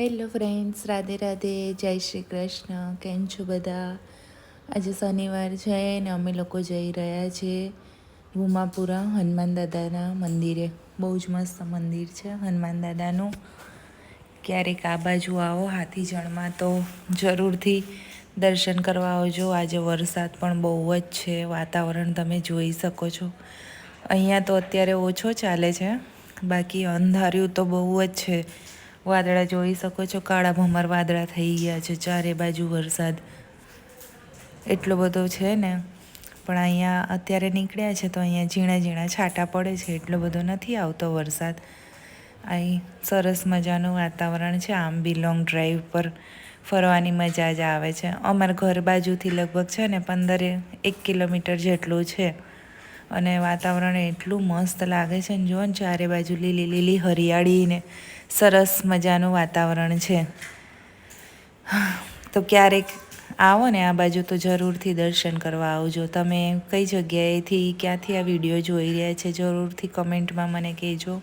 Hello friends, Radhe Radhe, જય શ્રી કૃષ્ણ. કેમ છો બધા? આજે શનિવાર છે ને અમે લોકો જઈ રહ્યા છીએ ભૂમાપુરા હનુમાન દાદાના મંદિરે. બહુ જ મસ્ત મંદિર છે હનુમાન દાદાનું. ક્યારેક આ બાજુ આવો હાથીજણમાં તો જરૂરથી દર્શન કરવા આવજો. આજે વરસાદ પણ બહુ જ છે, વાતાવરણ તમે જોઈ શકો છો. અહીંયા તો અત્યારે ઓછો ચાલે છે, બાકી અંધાર્યું તો બહુ જ છે. વાદળા જોઈ શકો છો. કાળા ભમર વાદળા થઈ ગયા છે. ચારે બાજુ વરસાદ. એટલો બધો છે ને. પણ અહીંયા અત્યારે નીકળ્યા છે તો અહીંયા ઝીણા ઝીણા છાંટા પડે છે. એટલો બધો નથી આવતો વરસાદ. અહીં સરસ મજાનું વાતાવરણ છે. આમ બી લોંગ ડ્રાઈવ પર ફરવાની મજા જ આવે છે. અમારા ઘર બાજુથી લગભગ છે ને, પંદરે એક કિલોમીટર જેટલું છે. અને વાતાવરણ એટલું મસ્ત લાગે છે ને જુઓ ને ચારે બાજુ લીલી લીલી હરિયાળીને સરસ મજાનું વાતાવરણ છે. તો ક્યારેક આવો ને આ બાજુ તો જરૂરથી દર્શન કરવા આવજો. તમે કઈ જગ્યાએથી, ક્યાંથી આ વીડિયો જોઈ રહ્યા છે, જરૂરથી કમેન્ટમાં મને કહેજો.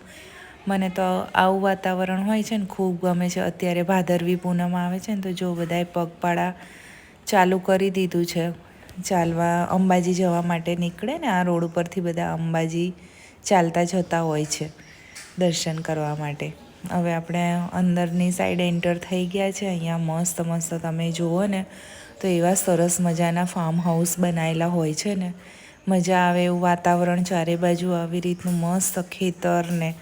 મને તો આવું વાતાવરણ હોય છે ને, ખૂબ ગમે છે. અત્યારે ભાદરવી પૂનમ આવે છે ને, તો જો બધાએ પગપાળા ચાલુ કરી દીધું છે. ચાલવા, અંબાજી જવા માટે નીકળે ને આ રોડ ઉપરથી બધા અંબાજી ચાલતા જતા હોય છે દર્શન કરવા માટે. હવે આપણે અંદરની સાઈડ એન્ટર થઈ ગયા છે, અહીંયા મસ્ત મસ્ત તમે જુઓ ને, તો એવા સરસ મજાના ફાર્મ હાઉસ બનાવેલા હોય છે ને. મજા આવે એવું વાતાવરણ ચારે બાજુ આવી રીતનું મસ્ત ખેતર ને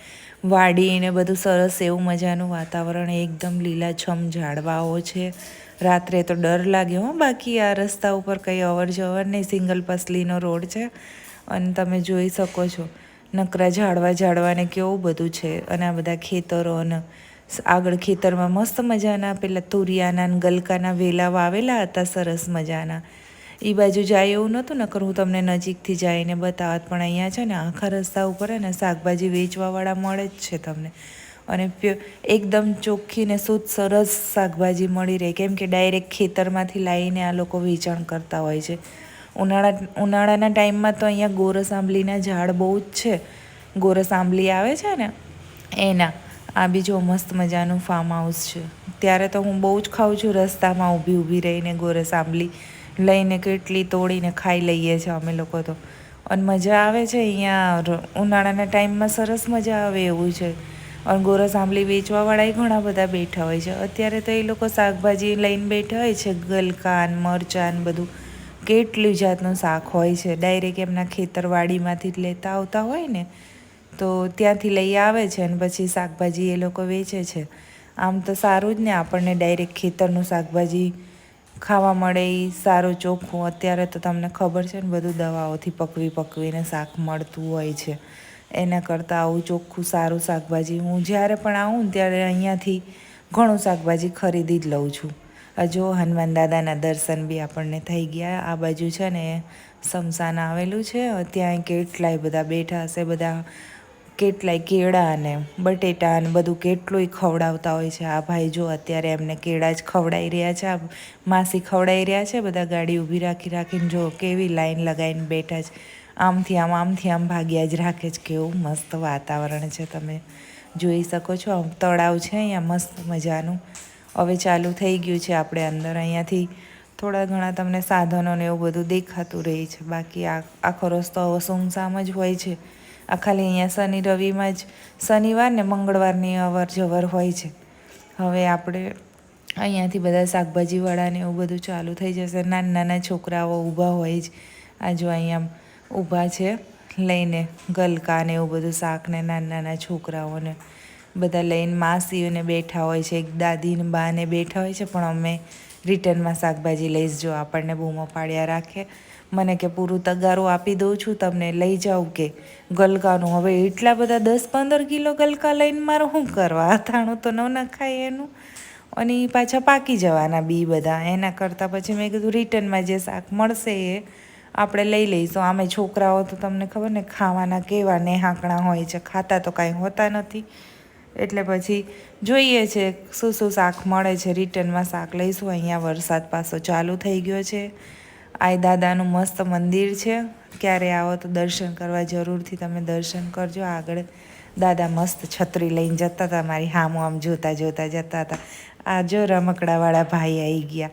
વાડી ને બધું સરસ એવું મજાનું વાતાવરણ, એકદમ લીલાછમ ઝાડવાઓ છે. રાત્રે તો ડર લાગે હો. બાકી આ રસ્તા ઉપર કંઈ અવર જવર નહીં, સિંગલ પસલીનો રોડ છે અને તમે જોઈ શકો છો. નકરા ઝાડવા ઝાડવાને કેવું બધું છે અને આ બધા ખેતરો અને આગળ ખેતરમાં મસ્ત મજાના પેલા તુરિયાના ગલકાના વેલા વાવેલા હતા, સરસ મજાના. એ બાજુ જાય એવું નહોતું, નકર હું તમને નજીકથી જઈને બતાવત, પણ અહીંયા છે ને આખા રસ્તા ઉપર અને શાકભાજી વેચવાવાળા મળે જ છે તમને. અને એકદમ ચોખ્ખી ને શુદ્ધ, સરસ શાકભાજી મળી રહે. કેમ કે ડાયરેક્ટ ખેતરમાંથી લાવીને આ લોકો વેચાણ કરતા હોય છે. ઉનાળા, ઉનાળાના ટાઈમમાં તો અહીંયા ગોરસ આંબલીના ઝાડ બહુ જ છે. ગોરસ આંબલી આવે છે ને, એના. આ બીજો મસ્ત મજાનું ફાર્મ હાઉસ છે. ત્યારે તો હું બહુ જ ખાઉં છું. રસ્તામાં ઊભી ઊભી રહીને ગોરસ આંબલી લઈને કેટલી તોડીને ખાઈ લઈએ છીએ અમે લોકો તો. અને મજા આવે છે અહીંયા. ઉનાળાના ટાઈમમાં સરસ મજા આવે એવું છે. અને ગોરસ વેચવાવાળા ઘણા બધા બેઠા હોય છે. અત્યારે તો એ લોકો શાકભાજી લઈને બેઠા હોય છે. ગલકાન, મરચાં બધું. કેટલી જાતનું શાક હોય છે. ડાયરેક્ટ એમના ખેતરવાડીમાંથી જ લેતા આવતા હોય ને, તો ત્યાંથી લઈ આવે છે અને પછી શાકભાજી એ લોકો વેચે છે. આમ તો સારું જ ને આપણને ડાયરેક્ટ ખેતરનું શાકભાજી ખાવા મળે એ સારું ચોખ્ખું. અત્યારે તો તમને ખબર છે ને, બધું દવાઓથી પકવી પકવીને શાક મળતું હોય છે. એના કરતાં આવું ચોખ્ખું સારું શાકભાજી. હું જ્યારે પણ આવું ત્યારે અહીંયાથી ઘણું શાકભાજી ખરીદી જ લઉં છું. હજુ હનુમાન દાદાના દર્શન બી આપણને થઈ ગયા. આ બાજુ છે ને સમસાન આવેલું છે. ત્યાં કેટલાય બધા બેઠા હશે, બધા કેટલાય કેળા અને બટેટા અને બધું કેટલુંય ખવડાવતા હોય છે. આ ભાઈ જો અત્યારે એમને કેળા જ ખવડાવી રહ્યા છે, આ માસી ખવડાવી રહ્યા છે. બધા ગાડી ઊભી રાખી રાખીને જો કેવી લાઈન લગાવીને બેઠા છે. આમથી આમ આમથી આમ ભાગ્યા જ રાખે છે. કેવું મસ્ત વાતાવરણ છે તમે જોઈ શકો છો. આમ તળાવ છે અહીંયા, મસ્ત મજાનું. હવે ચાલુ થઈ ગયું છે આપણે અંદર. અહીંયાથી થોડા ઘણા તમને સાધનો ને એવું બધું દેખાતું રહે છે. બાકી આ, આખો રસ્તો હવે સુમસામ જ હોય છે. આ ખાલી અહીંયા શનિ, રવિમાં જ શનિવાર ને મંગળવારની અવર જવર હોય છે. હવે આપણે અહીંયાથી બધા શાકભાજીવાળાને એવું બધું ચાલુ થઈ જશે. નાના નાના છોકરાઓ ઊભા હોય જ. આ જો અહીંયા ઊભા છે, લઈને ગલકા ને એવું બધું શાક ને નાના નાના છોકરાઓને બધા લઈને માસીઓને બેઠા હોય છે, એક દાદીને બાને બેઠા હોય છે, પણ અમે રિટર્નમાં શાકભાજી લઈશ જો આપણને બૂમો પાડ્યા રાખે. મને કે, પૂરું તગારું આપી દઉં છું, તમને લઈ જાઉં કે? ગલકાનું, હવે એટલા બધા દસ પંદર કિલો ગલકા લઈને મારે શું કરવા? અથાણું તો ન નખાય એનું. અને પાછા પાકી જવાના બી બધા. એના કરતાં પછી મેં કીધું રિટર્નમાં જે શાક મળશે એ આપણે લઈ લઈશું. આમે છોકરાઓ તો તમને ખબર ને, ખાવાના કેવા નેહાકણા હોય છે. ખાતા તો કાંઈ હોતા નથી. એટલે પછી જોઈએ છે શું શું શાક મળે છે. રિટર્નમાં શાક લઈશું. અહીંયા વરસાદ પાસો ચાલુ થઈ ગયો છે. આઈ દાદાનું મસ્ત મંદિર છે. ક્યારે આવો તો દર્શન કરવા જરૂરથી તમે દર્શન કરજો. આગળ દાદા મસ્ત છત્રી લઈને જતા હતા. મારી હામો આમ જોતા જોતા જતા હતા. આ જો રમકડાવાળા ભાઈ આવી ગયા.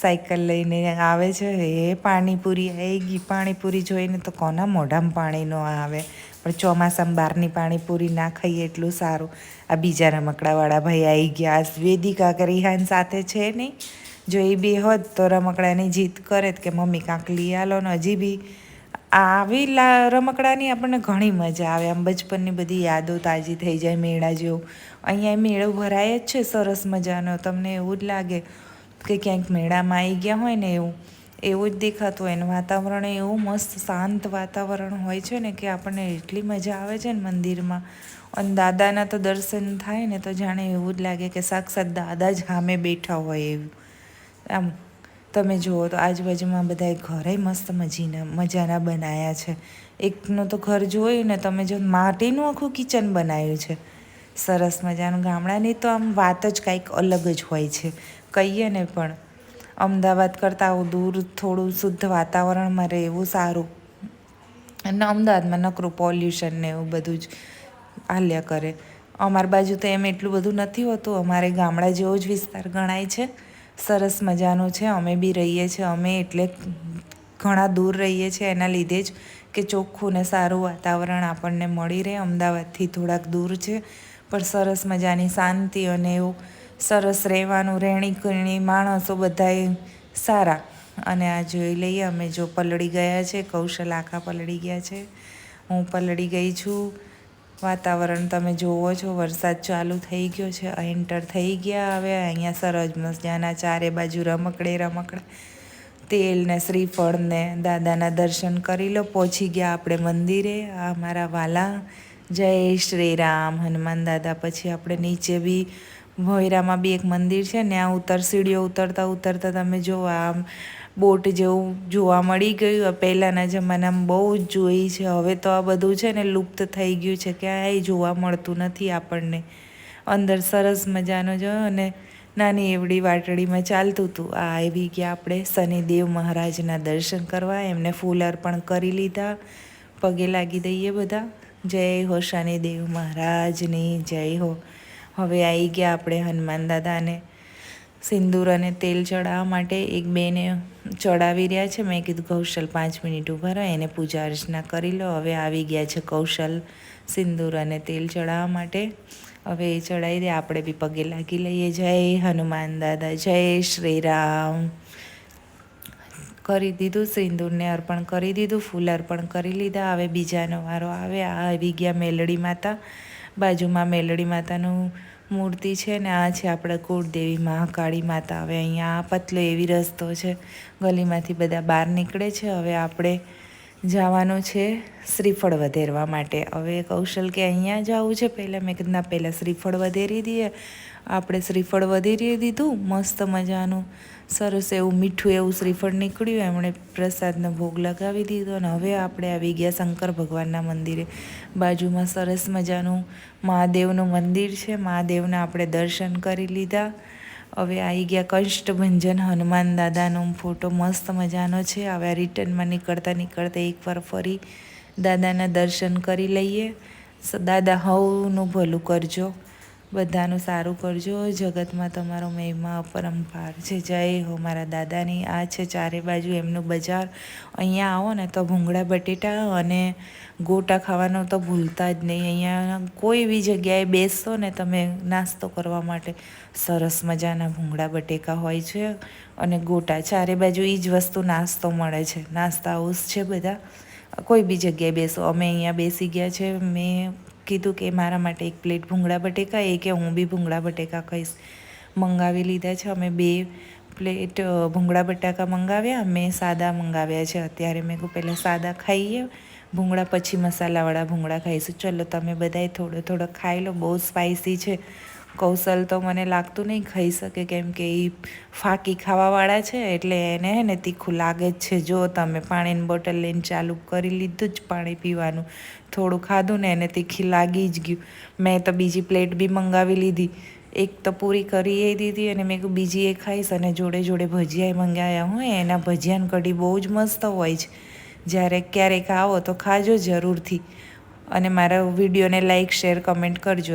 સાયકલ લઈને આવે છે. એ પાણીપુરી આવી ગઈ પાણીપુરી જોઈને તો કોના મોઢામાં પાણી ન આવે. પણ ચોમાસામાં બહારની પાણીપુરી ના ખાઈએ એટલું સારું. આ બીજા રમકડાવાળા ભાઈ આવી ગયા. વેદિકા કરીહાન સાથે છે નહીં? જો એ બી હોત તો રમકડાની જીત કરે કે મમ્મી કાંક લઈ આલો ને હજી બી. આવી રમકડાની આપણને ઘણી મજા આવે. આમ બચપનની બધી યાદો તાજી થઈ જાય, મેળા જેવું. અહીંયા મેળો ભરાય જ છે. સરસ મજાનો. તમને એવું જ લાગે. કે ક્યાંક મેળામાં આવી ગયા હોય ને એવું એવું જ દેખાતું હોય. ને વાતાવરણ એવું મસ્ત શાંત વાતાવરણ હોય છે ને કે આપણને એટલી મજા આવે છે ને મંદિરમાં. અને દાદાના તો દર્શન થાય ને તો જાણે એવું જ લાગે કે સાક્ષાત દાદા જ સામે બેઠા હોય એવું. આમ, તમે જુઓ તો આજુબાજુમાં બધા ઘરે મસ્ત મજીના, મજાના બનાવ્યા છે. એકનું તો ઘર જોયું ને તમે જો માટીનું આખું કિચન બનાવ્યું છે. સરસ મજાનું ગામડાની તો આમ વાત જ કાંઈક અલગ જ હોય છે. કહીએ ને પણ, અમદાવાદ કરતાં આવું દૂર થોડું શુદ્ધ વાતાવરણમાં રહેવું સારું. અને અમદાવાદમાં નકરું પોલ્યુશન ને એવું બધું જ હાલ્યા કરે. અમારી બાજુ તો એમ એટલું બધું નથી હોતું. અમારે ગામડા જેવો જ વિસ્તાર ગણાય છે. સરસ મજાનું છે. અમે બી રહીએ છીએ. અમે એટલે ઘણા દૂર રહીએ છીએ. એના લીધે જ કે ચોખ્ખું ને સારું વાતાવરણ આપણને મળી રહે. અમદાવાદથી થોડાક દૂર છે. પણ સરસ મજાની શાંતિ અને એવું સરસ રહેવાનું રહેણી કરણી માણસો બધાએ સારા. અને આ જોઈ લઈએ, અમે જો પલળી ગયા છે, કૌશલ આખા પલળી ગયા છે. હું પલળી ગઈ છું. વાતાવરણ તમે જુઓ છો, વરસાદ ચાલુ થઈ ગયો છે, એન્ટર થઈ ગયા હવે, અહીંયા સરસ મજાના ચારે બાજુ રમકડે રમકડે. તેલ ને શ્રીફળ દાદાના દર્શન કરી લો, પહોંચી ગયા આપણે મંદિરે, આ મારા વાલા. જય શ્રી રામ, હનુમાન દાદા, પછી આપણે નીચે બી ભોયરામાં બી એક મંદિર છે ને આ ઉતર સીડીઓ ઉતરતા ઉતરતા તમે જો આમ બોટ જેવું જોવા મળી ગયું. પહેલાંના જમાનામાં બહુ જ જોઈ છે. હવે તો આ બધું છે ને લુપ્ત થઈ ગયું છે ક્યાંય જોવા મળતું નથી આપણને. અંદર સરસ મજાનો જો અને નાની એવડી વાટડીમાં ચાલતું હતું. આ આવી ગયા આપણે શનિદેવ મહારાજના દર્શન કરવા. એમને ફૂલ અર્પણ કરી લીધા. પગે લાગી દઈએ બધા. જય હો શનિદેવ મહારાજની, જય હો. હવે આવી ગયા આપણે હનુમાન દાદાને. સિંદૂર અને તેલ ચડાવવા માટે એક બેને ચડાવી રહ્યા છે. મેં કીધું, કૌશલ, પાંચ મિનિટ ઊભા રહો, એને પૂજા અર્ચના કરી લો. હવે આવી ગયા છે કૌશલ સિંદૂર અને તેલ ચડાવવા માટે. હવે એ ચડાવી દે, આપણે બી પગે લાગી લઈએ. જય હનુમાન દાદા, જય શ્રી રામ. કરી દીધું, સિંદૂરને અર્પણ કરી દીધું, ફૂલ અર્પણ કરી લીધા. હવે બીજાનો વારો આવે. આ આવી ગયા મેલડી માતા. બાજુમાં મેલડી માતાનું મૂર્તિ છે ને આ છે આપણે કુળદેવી મહાકાળી માતા. હવે અહીંયા પતલો એવી રસ્તો છે. ગલીમાંથી બધા બહાર નીકળે છે. હવે આપણે જવાનું છે શ્રીફળ વધેરવા માટે. હવે કૌશલ કે અહીંયા જવું છે? પહેલાં મેં કીધું પહેલાં શ્રીફળ વધેરી દઈએ. આપણે શ્રીફળ વધેરી દીધું, મસ્ત મજાનું, સરસ એવું મીઠું એવું શ્રીફળ નીકળ્યું, એમણે પ્રસાદનો ભોગ લગાવી દીધો અને હવે આપણે આવી ગયા શંકર ભગવાનના મંદિરે. બાજુમાં સરસ મજાનું મહાદેવનું મંદિર છે, મહાદેવના આપણે દર્શન કરી લીધા. હવે આવી ગયા કષ્ટભંજન હનુમાન દાદાનો ફોટો મસ્ત મજાનો છે, હવે રિટર્નમાં નીકળતા નીકળતા એકવાર ફરી દાદાના દર્શન કરી લઈએ. દાદા હવનું ભલું કરજો. બધાનું સારું કરજો. જગતમાં તમારો મહિમા અપરંપાર છે. જય હો મારા દાદાની. આ છે ચારે બાજુ એમનું બજાર. અહીંયા આવો ને તો ભૂંગળા બટેટા અને ગોટા ખાવાનું તો ભૂલતા જ નહીં. અહીંયા કોઈ બી જગ્યાએ બેસશો ને તમે નાસ્તો કરવા માટે. સરસ મજાના ભૂંગળા બટેકા હોય છે અને ગોટા. ચારે બાજુ એ જ વસ્તુ નાસ્તો મળે છે. નાસ્તા હાઉસ છે બધા. કોઈ બી જગ્યાએ બેસો. અમે અહીંયા બેસી ગયા છે. મેં કીધું કે મારા માટે એક પ્લેટ ભૂંગળા બટેકા, એ કે હું બી ભૂંગળા બટેકા ખાઈશ મંગાવી લીધા છે. અમે બે પ્લેટ ભૂંગળા બટાકા મંગાવ્યા. મેં સાદા મંગાવ્યા છે. અત્યારે મેં કહું પહેલાં સાદા ખાઈએ. ભૂંગળા પછી મસાલાવાળા ભૂંગળા ખાઈશું. ચલો તમે બધાએ થોડો થોડો ખાઈ લો. બહુ સ્પાઇસી છે. કૌશલ તો મને લાગતું નહીં ખાઈ શકે કેમ કે એ ફાકી ખાવાવાળા છે એટલે એને હે ને તીખું લાગે જ છે. જો તમે પાણીની બોટલ લઈને ચાલુ કરી લીધું જ પાણી પીવાનું. થોડું ખાધું ને એને તીખી લાગી જ ગયું. મેં તો બીજી પ્લેટ બી મંગાવી લીધી. એક તો પૂરી કરી એ દીધી અને મેં બીજી એ ખાઈશ અને જોડે જોડે ભજીયા મંગાવ્યા હોય એના ભજીયાની કઢી બહુ જ મસ્ત હોય છે. જ્યારે ક્યારેક આવો તો ખાજો જરૂરથી. અને મારા વિડીયોને લાઇક શેર, કમેન્ટ કરજો.